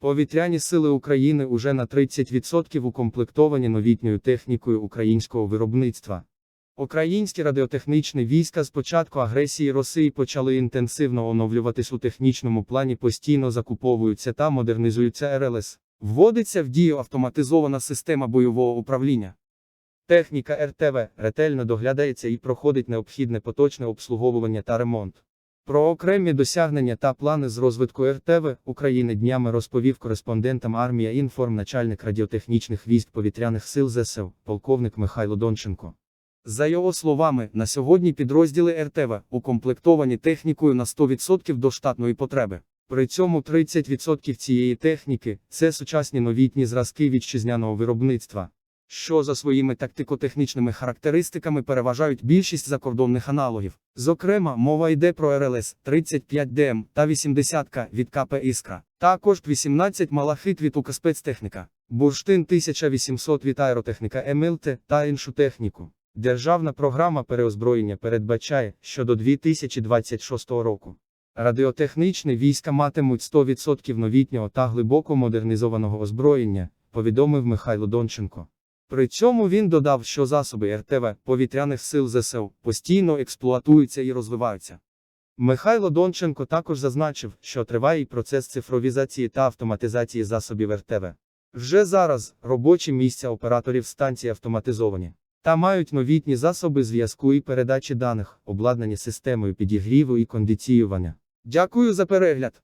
Повітряні сили України уже на 30% укомплектовані новітньою технікою українського виробництва. Українські радіотехнічні війська з початку агресії Росії почали інтенсивно оновлюватись у технічному плані, постійно закуповуються та модернізуються РЛС. Вводиться в дію автоматизована система бойового управління. Техніка РТВ ретельно доглядається і проходить необхідне поточне обслуговування та ремонт. Про окремі досягнення та плани з розвитку РТВ України днями розповів кореспондентам армія інформ начальник радіотехнічних військ повітряних сил ЗСУ, полковник Михайло Донченко. За його словами, на сьогодні підрозділи РТВ укомплектовані технікою на 100% до штатної потреби. При цьому 30% цієї техніки це сучасні новітні зразки вітчизняного виробництва, що за своїми тактико-технічними характеристиками переважають більшість закордонних аналогів. Зокрема, мова йде про РЛС 35ДМ та 80К від КП Іскра. Також 18 малахит від УК спецтехніка, бурштин 1800 від аеротехніка МЛТ та іншу техніку. Державна програма переозброєння передбачає, що до 2026 року радіотехнічні війська матимуть 100% новітнього та глибоко модернізованого озброєння, повідомив Михайло Донченко. При цьому він додав, що засоби РТВ повітряних сил ЗСУ постійно експлуатуються і розвиваються. Михайло Донченко також зазначив, що триває і процес цифровізації та автоматизації засобів РТВ. Вже зараз робочі місця операторів станції автоматизовані та мають новітні засоби зв'язку і передачі даних, обладнані системою підігріву і кондиціювання. Дякую за перегляд!